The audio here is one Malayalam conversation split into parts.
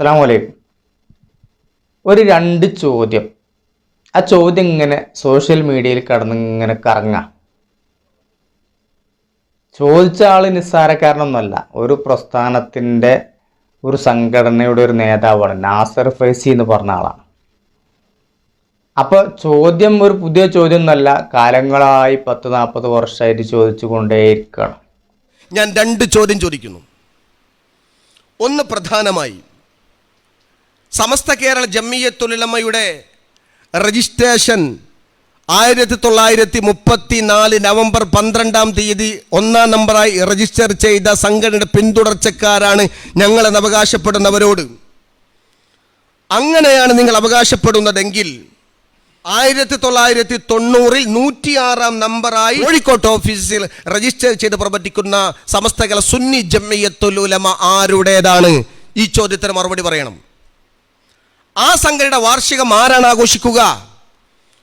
അസ്സാം വലൈക്കും ഒരു രണ്ട് ചോദ്യം. ആ ചോദ്യം ഇങ്ങനെ സോഷ്യൽ മീഡിയയിൽ കടന്ന് ഇങ്ങനെ കറങ്ങാം. ചോദിച്ച ആൾ നിസ്സാരക്കാരനൊന്നുമല്ല. ഒരു പ്രസ്ഥാനത്തിന്റെ ഒരു സംഘടനയുടെ ഒരു നേതാവാണ്. നാസർ ഫൈസി എന്ന് പറഞ്ഞ ആളാണ്. അപ്പോൾ ചോദ്യം ഒരു പുതിയ ചോദ്യം എന്നല്ല കാലങ്ങളായി പത്ത് നാൽപ്പത് വർഷമായിട്ട് ചോദിച്ചു കൊണ്ടേയിരിക്കണം ഞാൻ രണ്ട് ചോദ്യം ചോദിക്കുന്നു. ഒന്ന് പ്രധാനമായി സമസ്ത കേരള ജമ്മിയത്തുലമയുടെ രജിസ്ട്രേഷൻ ആയിരത്തി തൊള്ളായിരത്തി മുപ്പത്തി നാല് നവംബർ പന്ത്രണ്ടാം തീയതി ഒന്നാം നമ്പറായി രജിസ്റ്റർ ചെയ്ത സംഘടനയുടെ പിന്തുടർച്ചക്കാരാണ് ഞങ്ങളെന്ന് അവകാശപ്പെടുന്നവരോട്. അങ്ങനെയാണ് നിങ്ങൾ അവകാശപ്പെടുന്നതെങ്കിൽ ആയിരത്തി തൊള്ളായിരത്തി തൊണ്ണൂറിൽ നൂറ്റിയാറാം നമ്പറായി കോഴിക്കോട്ട് ഓഫീസിൽ രജിസ്റ്റർ ചെയ്ത് പ്രവർത്തിക്കുന്ന സമസ്തകളെ സുന്നി ജമ്മിയത്തുൽ ഉലമ ആരുടേതാണ്? ഈ ചോദ്യത്തിന് മറുപടി പറയണം. ആ സംഘടന വാർഷികം ആരാണ് ആഘോഷിക്കുക?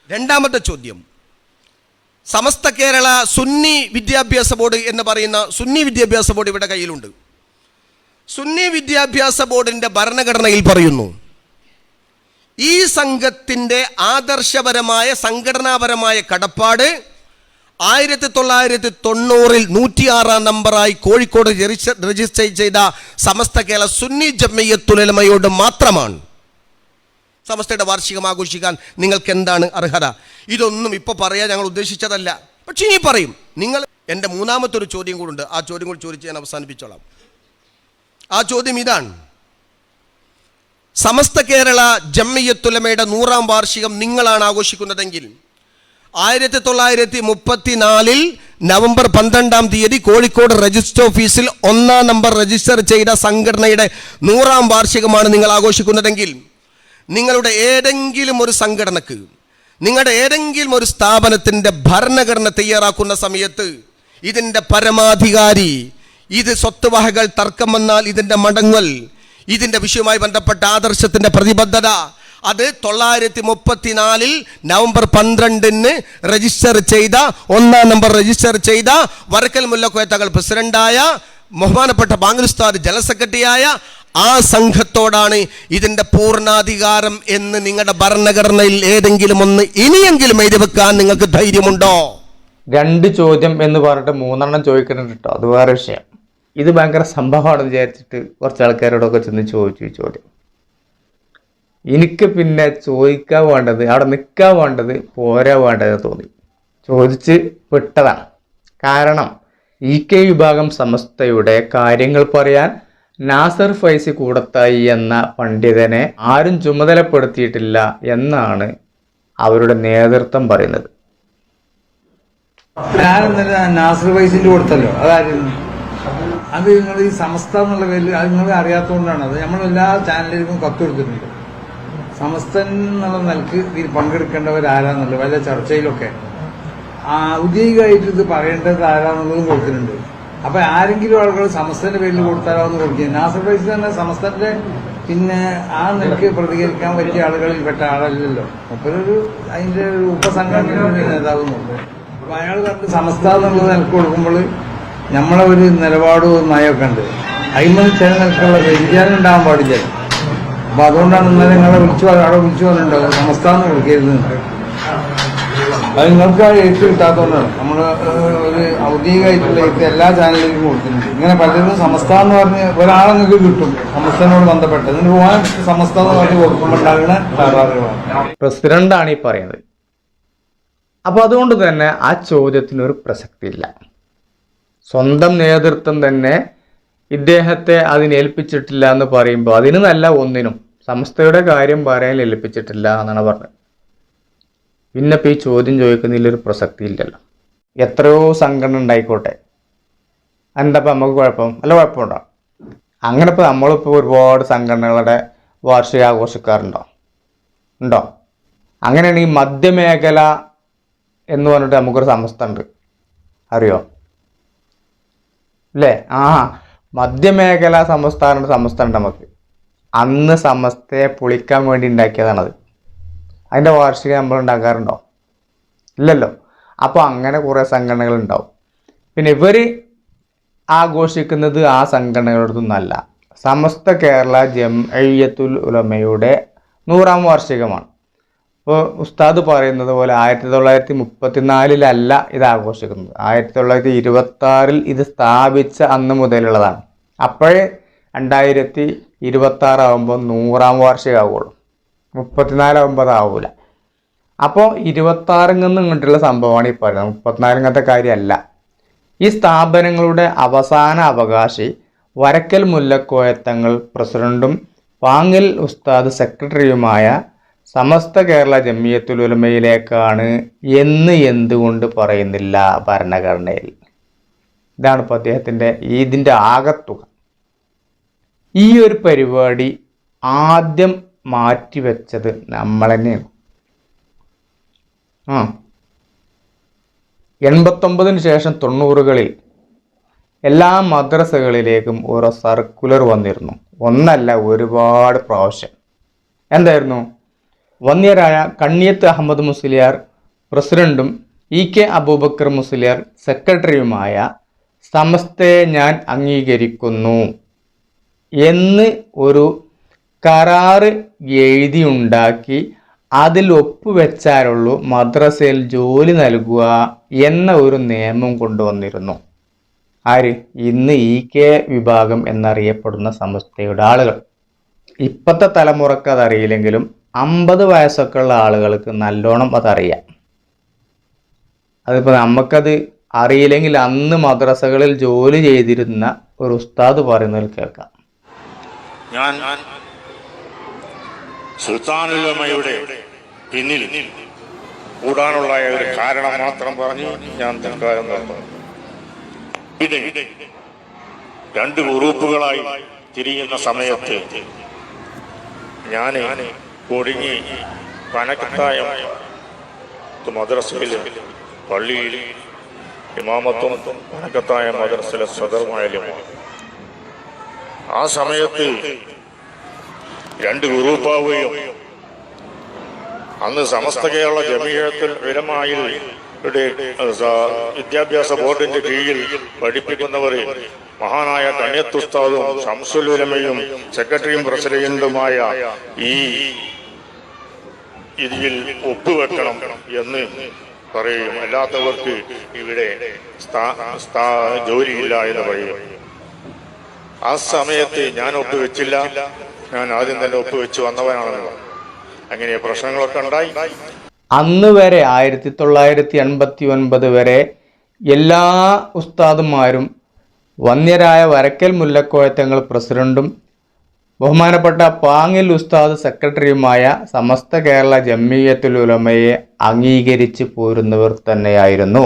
രണ്ടാമത്തെ ചോദ്യം. സമസ്ത കേരള സുന്നി വിദ്യാഭ്യാസ ബോർഡ് എന്ന് പറയുന്ന സുന്നി വിദ്യാഭ്യാസ ബോർഡ് ഇവിടെ കയ്യിലുണ്ട്. സുന്നി വിദ്യാഭ്യാസ ബോർഡിന്റെ ഭരണഘടനയിൽ പറയുന്നു ഈ സംഘത്തിന്റെ ആദർശപരമായ സംഘടനാപരമായ കടപ്പാട് ആയിരത്തി തൊള്ളായിരത്തി തൊണ്ണൂറിൽ നൂറ്റിയാറാം നമ്പറായി കോഴിക്കോട് രജിസ്റ്റർ ചെയ്ത സമസ്ത കേരള സുന്നി ജമ്മയ്യത്തുലമയോട് മാത്രമാണ്. സമസ്തയുടെ വാർഷികം ആഘോഷിക്കാൻ നിങ്ങൾക്ക് എന്താണ് അർഹത? ഇതൊന്നും ഇപ്പോൾ പറയാൻ ഞങ്ങൾ ഉദ്ദേശിച്ചതല്ല. പക്ഷേ ഇനി പറയും. നിങ്ങൾ എന്റെ മൂന്നാമത്തെ ഒരു ചോദ്യം കൂടുണ്ട് ആ ചോദ്യം കൂടി ചോദിച്ച് ഞാൻ അവസാനിപ്പിച്ചോളാം. ആ ചോദ്യം ഇതാണ്. സമസ്ത കേരള ജമ്മിയത്തുലമയുടെ നൂറാം വാർഷികം നിങ്ങളാണ് ആഘോഷിക്കുന്നതെങ്കിൽ ആയിരത്തി തൊള്ളായിരത്തി മുപ്പത്തിനാലിൽ നവംബർ പന്ത്രണ്ടാം തീയതി കോഴിക്കോട് രജിസ്റ്റർ ഓഫീസിൽ ഒന്നാം നമ്പർ രജിസ്റ്റർ ചെയ്ത സംഘടനയുടെ നൂറാം വാർഷികമാണ് നിങ്ങൾ ആഘോഷിക്കുന്നതെങ്കിൽ നിങ്ങളുടെ ഏതെങ്കിലും ഒരു സംഘടനക്ക് നിങ്ങളുടെ ഏതെങ്കിലും ഒരു സ്ഥാപനത്തിന്റെ ഭരണഘടന തയ്യാറാക്കുന്ന സമയത്ത് ഇതിന്റെ പരമാധികാരി ഇത് സ്വത്തുവകകൾ തർക്കം വന്നാൽ ഇതിന്റെ മടങ്ങൽ ഇതിന്റെ വിഷയവുമായി ബന്ധപ്പെട്ട ആദർശത്തിന്റെ പ്രതിബദ്ധത അത് തൊള്ളായിരത്തി മുപ്പത്തിനാലിൽ നവംബർ പന്ത്രണ്ടിന് രജിസ്റ്റർ ചെയ്ത ഒന്നാം നമ്പർ രജിസ്റ്റർ ചെയ്ത വരക്കൽ മുല്ലക്കോയത്തകൾ പ്രസിഡന്റായ ബഹുമാനപ്പെട്ട ബാങ്കുസ്താദ് ജനറൽ സെക്രട്ടറിയായ ആ സംഘത്തോടാണ് ഇതിന്റെ പൂർണാധികാരം എന്ന് നിങ്ങളുടെ ഭരണഘടനയിൽ ഏതെങ്കിലും ഒന്ന് ഇനിയെങ്കിലും എഴുതി വെക്കാൻ നിങ്ങൾക്ക് ധൈര്യമുണ്ടോ? രണ്ട് ചോദ്യം എന്ന് പറഞ്ഞിട്ട് മൂന്നെണ്ണം ചോദിക്കുന്നുണ്ട് കേട്ടോ അത് വേറെ വിഷയം. ഇത് ഭയങ്കര സംഭവമാണെന്ന് വിചാരിച്ചിട്ട് കുറച്ച് ആൾക്കാരോടൊക്കെ ചെന്ന് ചോദിച്ചു ഈ ചോദ്യം. എനിക്ക് പിന്നെ ചോദിക്കാൻ വേണ്ടത് അവിടെ നിൽക്കാൻ വേണ്ടത് പോരാ വേണ്ടത് തോന്നി. ചോദിച്ച് വിട്ടതാണ്. കാരണം ഇ കെ വിഭാഗം സമസ്തയുടെ കാര്യങ്ങൾ പറയാൻ നാസർ ഫൈസി കൂടത്തായി എന്ന പണ്ഡിതനെ ആരും ചുമതലപ്പെടുത്തിയിട്ടില്ല എന്നാണ് അവരുടെ നേതൃത്വം പറയുന്നത്. നാസർ ഫൈസിന്റെ കൊടുത്തല്ലോ? അതായിരുന്നു. അത് നിങ്ങൾ ഈ സമസ്ത എന്നുള്ള പേരിൽ അത് നിങ്ങൾ അറിയാത്തതുകൊണ്ടാണ് അത് നമ്മൾ എല്ലാ ചാനലിലും കത്ത് കൊടുത്തിട്ടുണ്ട്. സമസ്തൻ എന്നുള്ള നിലയ്ക്ക് ഇതിൽ പങ്കെടുക്കേണ്ടവരാരാന്നുള്ളത് വല്ല ചർച്ചയിലൊക്കെ. ഔദ്യോഗികമായിട്ട് ഇത് പറയേണ്ടത് ആരാന്നുള്ളതും കൊടുത്തിട്ടുണ്ട്. അപ്പൊ ആരെങ്കിലും ആളുകൾ സമസ്തന്റെ പേരിൽ കൊടുത്താലോ എന്ന് കൊടുക്കുക. നാസർ ഫൈസ് തന്നെ സമസ്തന്റെ പിന്നെ ആ നിലയ്ക്ക് പ്രതികരിക്കാൻ പറ്റിയ ആളുകളിൽ പെട്ട ആളല്ലല്ലോ. അപ്പോഴൊരു അതിന്റെ ഒരു ഉപസംഘടനയുടെ നേതാവുന്നുണ്ട് അപ്പൊ അയാൾ കണ്ട് സമസ്ത എന്നുള്ളത് നിലയ്ക്ക് കൊടുക്കുമ്പോൾ നമ്മളെ ഒരു നിലപാടും നയമൊക്കെ ഉണ്ട്. അയിമത് ചില നിലക്കുള്ള വ്യതിചാരം ഉണ്ടാകാൻ പാടില്ല. അപ്പൊ അതുകൊണ്ടാണ് ഇന്നലെ നിങ്ങളെ വിളിച്ചു അവിടെ വിളിച്ചു പറഞ്ഞിട്ടുണ്ടാവും സമസ്ത എന്ന് വിളിക്കരുത് അത് നിങ്ങൾക്ക് എഴുത്ത് കിട്ടാത്തതുകൊണ്ടാണ്. നമ്മൾ ഒരു ഔദ്യോഗികമായിട്ടുള്ള എഴുത്ത് എല്ലാ ചാനലിലേക്കും കൊടുത്തിട്ടുണ്ട്. ഇങ്ങനെ പലരും സമസ്ത എന്ന് പറഞ്ഞ് ഒരാളെ നിങ്ങൾക്ക് കിട്ടും. സമസ്തനോട് ബന്ധപ്പെട്ട്. ഇതിന് പോകാൻ സമസ്ത എന്ന് പറഞ്ഞ് കൊടുക്കുമ്പോൾ ഉണ്ടാകുന്ന പ്രസിഡന്റാണ് ഈ പറയുന്നത്. അപ്പോൾ അതുകൊണ്ട് തന്നെ ആ ചോദ്യത്തിന് ഒരു പ്രസക്തി ഇല്ല സ്വന്തം നേതൃത്വം തന്നെ ഇദ്ദേഹത്തെ അതിനേൽപ്പിച്ചിട്ടില്ല എന്ന് പറയുമ്പോൾ അതിന് നല്ല ഒന്നിനും സംസ്ഥയുടെ കാര്യം പറയാൻ ഏൽപ്പിച്ചിട്ടില്ല എന്നാണ് പറഞ്ഞത്. പിന്നെ ഈ ചോദ്യം ചോദിക്കുന്നതിലൊരു പ്രസക്തി ഇല്ലല്ലോ. എത്രയോ സംഘടന ഉണ്ടായിക്കോട്ടെ. എന്താ നമുക്ക് കുഴപ്പം? അല്ല കുഴപ്പമുണ്ടോ? അങ്ങനെ ഇപ്പോൾ നമ്മളിപ്പോൾ ഒരുപാട് സംഘടനകളുടെ വാർഷിക ആഘോഷിക്കാറുണ്ടോ ഉണ്ടോ? അങ്ങനെയാണ് ഈ മധ്യമേഖല എന്ന് പറഞ്ഞിട്ട് നമുക്കൊരു സമസ്ത ഉണ്ട് അറിയോ? അല്ലേ ആ മധ്യമേഖല സംസ്ഥാന സമസ്ത ഉണ്ട് നമുക്ക്. അന്ന് സമസ്തയെ പൊളിക്കാൻ വേണ്ടി ഉണ്ടാക്കിയതാണത്. അതിന്റെ വാർഷികം നമ്മൾ ഉണ്ടാക്കാറുണ്ടോ? ഇല്ലല്ലോ. അപ്പോൾ അങ്ങനെ കുറേ സംഘടനകൾ ഉണ്ടാവും. പിന്നെ ഇവർ ആഘോഷിക്കുന്നത് ആ സംഘടനകളുടെ ഒന്നല്ല സമസ്ത കേരള ജംഅയ്യത്തുൽ ഉലമയുടെ നൂറാം വാർഷികമാണ്. ഇപ്പോൾ ഉസ്താദ് പറയുന്നത് പോലെ ആയിരത്തി തൊള്ളായിരത്തി മുപ്പത്തിനാലിലല്ല ഇത് ആഘോഷിക്കുന്നത്. ആയിരത്തി തൊള്ളായിരത്തി ഇരുപത്തി ആറിൽ ഇത് സ്ഥാപിച്ച അന്ന് മുതലുള്ളതാണ്. അപ്പോഴേ രണ്ടായിരത്തി ഇരുപത്തി ആറാകുമ്പോൾ നൂറാം വാർഷികമാവുള്ളൂ ഒമ്പത് ആവൂല അപ്പോൾ ഇരുപത്താറിൽ ഇങ്ങോട്ടുള്ള സംഭവമാണ് ഈ പറയുന്നത്. മുപ്പത്തിനാലിങ്ങത്തെ കാര്യമല്ല ഈ സ്ഥാപനങ്ങളുടെ അവസാന അവകാശി വരക്കൽ മുല്ലക്കോയത്തങ്ങൾ പ്രസിഡന്റും പാങ്ങിൽ ഉസ്താദ് സെക്രട്ടറിയുമായ സമസ്ത കേരള ജമിയത്തുൽ ഉലമയിലേക്കാണ് എന്ന് എന്തുകൊണ്ട് പറയുന്നില്ല ഭരണഘടനയിൽ. ഇതാണ് ഇപ്പോൾ അദ്ദേഹത്തിന്റെ ഇതിന്റെ ആകത്തുക. ഈ ഒരു പരിപാടി ആദ്യം മാറ്റിവെച്ചത് നമ്മൾ തന്നെയാണ് ആ. എൺപത്തൊമ്പതിന് ശേഷം തൊണ്ണൂറുകളിൽ എല്ലാ മദ്രസകളിലേക്കും ഓരോ സർക്കുലർ വന്നിരുന്നു. ഒന്നല്ല ഒരുപാട് പ്രാവശ്യം. എന്തായിരുന്നു? വന്നിയരായ കണ്ണിയത്ത് അഹമ്മദ് മുസ്ലിയാർ പ്രസിഡന്റും ഇ കെ അബൂബക്കർ മുസ്ലിയാർ സെക്രട്ടറിയുമായ സമസ്തയെ ഞാൻ അംഗീകരിക്കുന്നു എന്ന് ഒരു കരാറ് എഴുതിയുണ്ടാക്കി അതിൽ ഒപ്പുവെച്ചാലുള്ളൂ മദ്രസയിൽ ജോലി നൽകുക എന്ന ഒരു നിയമം കൊണ്ടുവന്നിരുന്നു. ആര്? ഇന്ന് ഇ കെ വിഭാഗം എന്നറിയപ്പെടുന്ന സംസ്ഥയുടെ ആളുകൾ. ഇപ്പോഴത്തെ തലമുറയ്ക്ക് അതറിയില്ലെങ്കിലും അമ്പത് വയസ്സൊക്കെ ഉള്ള ആളുകൾക്ക് നല്ലോണം അതറിയാം. അതിപ്പോൾ നമുക്കത് അറിയില്ലെങ്കിൽ അന്ന് മദ്രസകളിൽ ജോലി ചെയ്തിരുന്ന ഒരു ഉസ്താദ് പറയുന്നതിൽ കേൾക്കാം. ഞാൻ സുൽത്താനുലമയുടെ പിന്നിൽ കൂടാനുള്ള ഒരു കാരണം മാത്രം പറഞ്ഞു ഞാൻ തൽക്കാലം ഇവിടെ രണ്ട് ഗ്രൂപ്പുകളായി തിരിയുന്ന സമയത്ത് ഞാൻ കൊടിഞ്ഞി പനക്കത്തായം മദ്രസയിൽ പള്ളിയിൽ ഇമാമത്തും പനക്കത്തായ മദ്രസയിലെ സദർമായാലും ആ സമയത്ത് രണ്ട് ഗ്രൂപ്പാവുകയും അന്ന് സമസ്ത കേരള ജമീയത്തിൽ വിലമായിൽ വിദ്യാഭ്യാസ ബോർഡിന്റെ കീഴിൽ പഠിപ്പിക്കുന്നവർ മഹാനായ കണ്യത്തുസ്താദും ശംസുലുലമയും സെക്രട്ടറിയും പ്രസിഡന്റുമായ ഈ ഇതിൽ ഒപ്പുവെക്കണം എന്ന് പറയും. അല്ലാത്തവർക്ക് ഇവിടെ ജോലിയില്ല എന്ന് പറയും. ആ സമയത്ത് ഞാൻ ഒപ്പുവെച്ചില്ല. ഞാൻ ആദ്യം തന്നെ ഒപ്പുവെച്ചു വന്നവനാണല്ലോ. അങ്ങനെ പ്രശ്നങ്ങളൊക്കെ ഉണ്ടായി. അന്ന് വരെ ആയിരത്തി തൊള്ളായിരത്തി എൺപത്തി ഒൻപത് വരെ എല്ലാ ഉസ്താദുമാരും വന്യരായ വരക്കൽ മുല്ലക്കോയത്തങ്ങൾ പ്രസിഡന്റും ബഹുമാനപ്പെട്ട പാങ്ങിൽ ഉസ്താദ് സെക്രട്ടറിയുമായ സമസ്ത കേരള ജമ്മിയത്തുൽ ഉലമയെ അംഗീകരിച്ച് പോരുന്നവർ തന്നെയായിരുന്നു.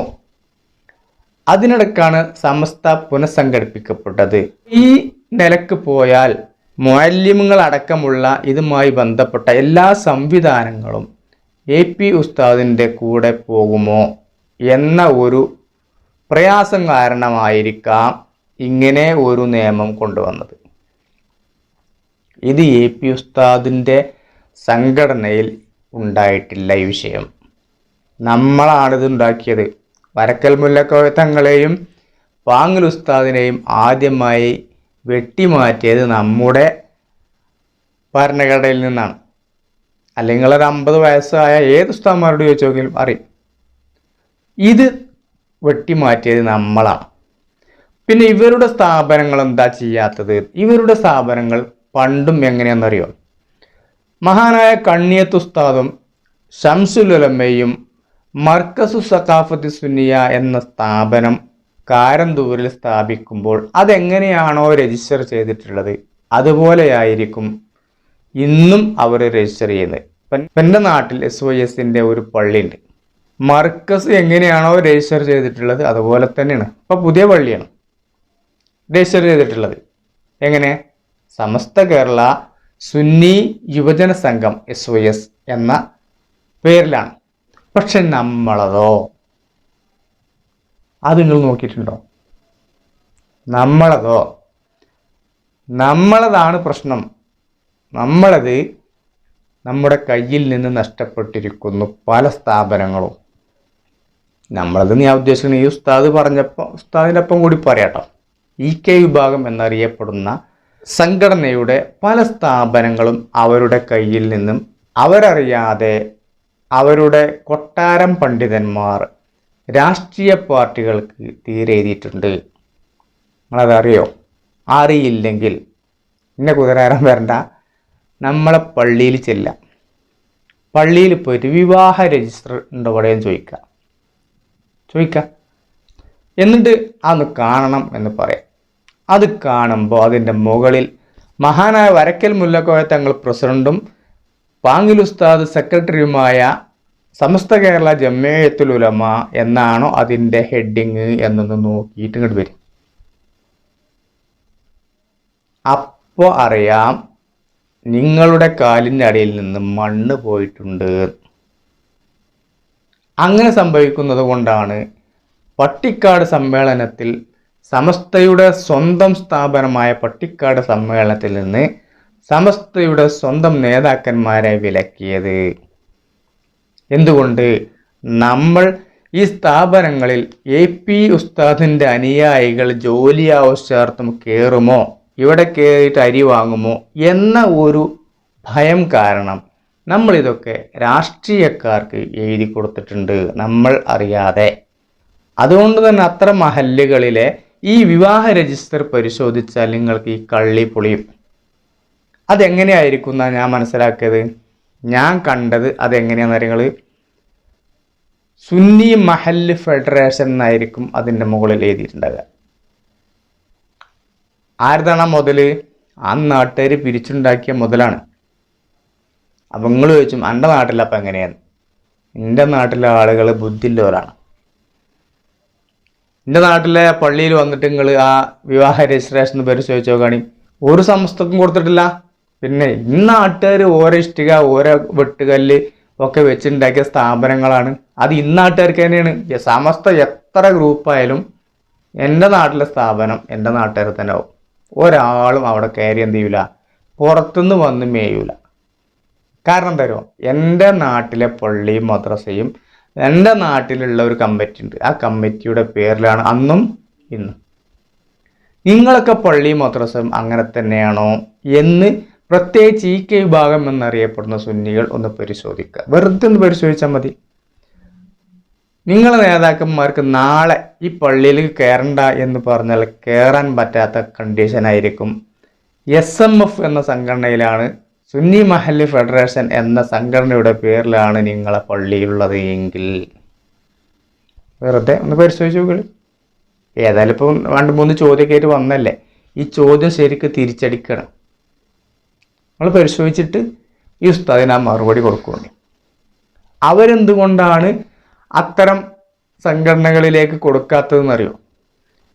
അതിനിടക്കാണ് സമസ്ത പുനഃസംഘടിപ്പിക്കപ്പെട്ടത്. ഈ നിലയ്ക്ക് പോയാൽ മുഅല്ലിമുകൾ അടക്കമുള്ള ഇതുമായി ബന്ധപ്പെട്ട എല്ലാ സംവിധാനങ്ങളും എ പി ഉസ്താദിന്റെ കൂടെ പോകുമോ എന്ന ഒരു പ്രയാസം കാരണമായിരിക്കാം ഇങ്ങനെ ഒരു നിയമം കൊണ്ടുവന്നത്. ഇത് എ പി ഉസ്താദിന്റെ സംഘടനയിൽ ഉണ്ടായിട്ടില്ല ഈ വിഷയം. നമ്മളാണിത് ഉണ്ടാക്കിയത്. വരക്കൽ മുല്ലക്കോയത്തങ്ങളെയും പാങ്ങൽ ഉസ്താദിനെയും ആദ്യമായി വെട്ടിമാറ്റിയത് നമ്മുടെ ഭരണഘടനയിൽ നിന്നാണ്. അല്ലെങ്കിൽ ഒരു അമ്പത് വയസ്സായ ഏത് സ്ഥാനമാരോട് ചോദിച്ചു നോക്കിയാലും അറിയും. ഇത് വെട്ടിമാറ്റിയത് നമ്മളാണ്. പിന്നെ ഇവരുടെ സ്ഥാപനങ്ങൾ എന്താ ചെയ്യാത്തത്? ഇവരുടെ സ്ഥാപനങ്ങൾ പണ്ടും എങ്ങനെയാണെന്നറിയോ? മഹാനായ കണ്ണിയത്ത് ഉസ്താദും ഷംസുലുലമ്മയും മർക്കസു സഖാഫത്ത് സുനിയ എന്ന സ്ഥാപനം കാരന്തൂരിൽ സ്ഥാപിക്കുമ്പോൾ അതെങ്ങനെയാണോ രജിസ്റ്റർ ചെയ്തിട്ടുള്ളത് അതുപോലെയായിരിക്കും ഇന്നും അവർ രജിസ്റ്റർ ചെയ്യുന്നത്. ഇപ്പം എന്റെ നാട്ടിൽ എസ് വൈ എസിന്റെ ഒരു പള്ളിയുണ്ട്. മർക്കസ് എങ്ങനെയാണോ രജിസ്റ്റർ ചെയ്തിട്ടുള്ളത് അതുപോലെ തന്നെയാണ്. ഇപ്പം പുതിയ പള്ളിയാണ് രജിസ്റ്റർ ചെയ്തിട്ടുള്ളത്. എങ്ങനെ? സമസ്ത കേരള സുന്നി യുവജന സംഘം എസ് വൈ എസ് എന്ന പേരിലാണ്. പക്ഷെ നമ്മളതോ? അത് നിങ്ങൾ നോക്കിയിട്ടുണ്ടോ? നമ്മളതോ? നമ്മളതാണ് പ്രശ്നം. നമ്മളത് നമ്മുടെ കയ്യിൽ നിന്ന് നഷ്ടപ്പെട്ടിരിക്കുന്നു പല സ്ഥാപനങ്ങളും. നമ്മളത് ഞാൻ ഉദ്ദേശിക്കുന്നത് ഈ ഉസ്താദ് പറഞ്ഞപ്പോൾ ഉസ്താദിന്റെ ഒപ്പം കൂടി പറയാട്ടോ. ഇ കെ വിഭാഗം എന്നറിയപ്പെടുന്ന സംഘടനയുടെ പല സ്ഥാപനങ്ങളും അവരുടെ കയ്യിൽ നിന്നും അവരറിയാതെ അവരുടെ കൊട്ടാരം പണ്ഡിതന്മാർ രാഷ്ട്രീയ പാർട്ടികൾക്ക് തീരെ എഴുതിയിട്ടുണ്ട്. നിങ്ങളതറിയോ? അറിയില്ലെങ്കിൽ എന്നെ കുതിരാരം വരണ്ട. നമ്മളെ പള്ളിയിൽ ചെല്ലാം പള്ളിയിൽ പോയിട്ട് വിവാഹ രജിസ്റ്റർ ഉണ്ടോ ഇവിടെയും ചോദിക്കുക. ചോദിക്കുക. എന്നിട്ട് അന്ന് കാണണം എന്ന് പറയാം. അത് കാണുമ്പോൾ അതിന്റെ മുകളിൽ മഹാനായ വരക്കൽ മുല്ലക്കോയ തങ്ങൾ പ്രസിഡന്റും പാങ്ങിൽ ഉസ്താദ് സെക്രട്ടറിയുമായ സമസ്ത കേരള ജമ്മയത്തുൽ ഉലമ എന്നാണോ അതിന്റെ ഹെഡിങ് എന്നൊന്ന് നോക്കിയിട്ട് ഇങ്ങോട്ട് വരും. അപ്പോ അറിയാം നിങ്ങളുടെ കാലിന്റെ അടിയിൽ നിന്ന് മണ്ണ് പോയിട്ടുണ്ട്. അങ്ങനെ സംഭവിക്കുന്നത് കൊണ്ടാണ് പട്ടിക്കാട് സമ്മേളനത്തിൽ സമസ്തയുടെ സ്വന്തം സ്ഥാപനമായ പട്ടിക്കാട് സമ്മേളനത്തിൽ നിന്ന് സമസ്തയുടെ സ്വന്തം നേതാക്കന്മാരെ വിലക്കിയത്. എന്തുകൊണ്ട്? നമ്മൾ ഈ സ്ഥാപനങ്ങളിൽ എ പി ഉസ്താദിന്റെ അനുയായികൾ ജോലി ആവശ്യാർത്ഥം കയറുമോ? ഇവിടെ കയറിയിട്ട് അരി വാങ്ങുമോ? എന്ന ഒരു ഭയം കാരണം നമ്മളിതൊക്കെ രാഷ്ട്രീയക്കാർക്ക് എഴുതി കൊടുത്തിട്ടുണ്ട് നമ്മൾ അറിയാതെ. അതുകൊണ്ട് തന്നെ അത്ര മഹല്ലുകളിലെ ഈ വിവാഹ രജിസ്റ്റർ പരിശോധിച്ചാൽ നിങ്ങൾക്ക് ഈ കള്ളി പൊളിയും അതെങ്ങനെയായിരിക്കും എന്നാണ് ഞാൻ മനസ്സിലാക്കിയത്? ഞാൻ കണ്ടത് അതെങ്ങനെയാണെന്ന് അറിയങ്ങൾ സുന്നി മഹല്ല് ഫെഡറേഷൻ എന്നായിരിക്കും അതിന്റെ മുകളിൽ എഴുതിയിട്ടുണ്ടാകുക ആരതാണ് ആ മുതൽ ആ നാട്ടുകാർ പിരിച്ചുണ്ടാക്കിയ മുതലാണ്. അപ്പം നിങ്ങൾ ചോദിച്ചും എന്റെ നാട്ടിലപ്പം എങ്ങനെയാണ്? എന്റെ നാട്ടിലെ ആളുകൾ ബുദ്ധിയുള്ളവരാണ്. എന്റെ നാട്ടിലെ പള്ളിയിൽ വന്നിട്ട് നിങ്ങൾ ആ വിവാഹ രജിസ്ട്രേഷൻ പരിശോധിച്ച് നോക്കുകയാണെങ്കിൽ ഒരു സമസ്തക്കും കൊടുത്തിട്ടില്ല. പിന്നെ ഇന്ന് നാട്ടുകാർ ഓരോ ഇഷ്ടിക ഓരോ വെട്ടുകല്ല് ഒക്കെ വെച്ചുണ്ടാക്കിയ സ്ഥാപനങ്ങളാണ്. അത് ഇന്നാട്ടുകാർക്ക് തന്നെയാണ്. ഈ സമസ്ത എത്ര ഗ്രൂപ്പായാലും എന്റെ നാട്ടിലെ സ്ഥാപനം എന്റെ നാട്ടുകാർ തന്നെ ആവും. ഒരാളും അവിടെ കയറി എന്ത് ചെയ്യൂല. പുറത്തുനിന്ന് വന്ന് മേയൂല. കാരണം തരുമോ എന്റെ നാട്ടിലെ പള്ളിയും മദ്രസയും എന്റെ നാട്ടിലുള്ള ഒരു കമ്മിറ്റി ഉണ്ട്. ആ കമ്മിറ്റിയുടെ പേരിലാണ് അന്നും ഇന്നും. നിങ്ങളൊക്കെ പള്ളിയും മദ്രസയും അങ്ങനെ തന്നെയാണോ എന്ന് പ്രത്യേകിച്ച് ഈ കെ വിഭാഗം എന്നറിയപ്പെടുന്ന സുന്നികൾ ഒന്ന് പരിശോധിക്കുക വെറുതെ ഒന്ന് പരിശോധിച്ചാൽ മതി. നിങ്ങളെ നേതാക്കന്മാർക്ക് നാളെ ഈ പള്ളിയിൽ കയറണ്ട എന്ന് പറഞ്ഞാൽ കയറാൻ പറ്റാത്ത കണ്ടീഷനായിരിക്കും എസ് എം എഫ് എന്ന സംഘടനയിലാണ് സുന്നി മഹല്ല് ഫെഡറേഷൻ എന്ന സംഘടനയുടെ പേരിലാണ് നിങ്ങളെ പള്ളിയിലുള്ളത് എങ്കിൽ. വെറുതെ ഒന്ന് പരിശോധിച്ചു നോക്കുക ഏതായാലും ഇപ്പം രണ്ട് മൂന്ന് ചോദ്യമൊക്കെ ആയിട്ട് വന്നല്ലേ? ഈ ചോദ്യം ശരിക്ക് തിരിച്ചടിക്കണം. നമ്മൾ പരിശോധിച്ചിട്ട് ഈ ഉസ്താദിന് ആ മറുപടി കൊടുക്കുകയുണ്ട് അവരെന്തുകൊണ്ടാണ് അത്തരം സംഘടനകളിലേക്ക് കൊടുക്കാത്തതെന്നറിയോ?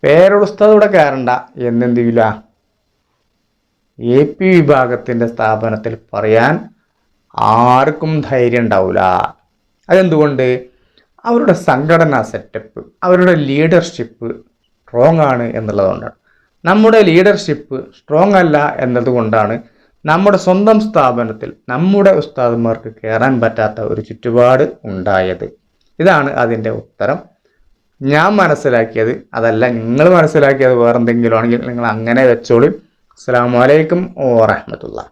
വേറൊരു ഉസ്താദ് ഇവിടെ കയറണ്ട. എന്നെന്തില്ല? എ പി വിഭാഗത്തിന്റെ സ്ഥാപനത്തിൽ പറയാൻ ആർക്കും ധൈര്യം ഉണ്ടാവില്ല അതെന്തുകൊണ്ട്? അവരുടെ സംഘടനാ സെറ്റപ്പ് അവരുടെ ലീഡർഷിപ്പ് സ്ട്രോങ് ആണ് എന്നുള്ളതുകൊണ്ടാണ്. നമ്മുടെ ലീഡർഷിപ്പ് സ്ട്രോങ് അല്ല എന്നതുകൊണ്ടാണ് നമ്മുടെ സ്വന്തം സ്ഥാപനത്തിൽ നമ്മുടെ ഉസ്താദന്മാർക്ക് കയറാൻ പറ്റാത്ത ഒരു ചുറ്റുപാട് ഉണ്ടായത്. ഇതാണ് അതിന്റെ ഉത്തരം. ഞാൻ മനസ്സിലാക്കിയത് അതല്ല നിങ്ങൾ മനസ്സിലാക്കിയത് വേറെന്തെങ്കിലും ആണെങ്കിൽ നിങ്ങൾ അങ്ങനെ വെച്ചോളൂ. അസ്സാം വലൈക്കും വാഹമത്തുള്ള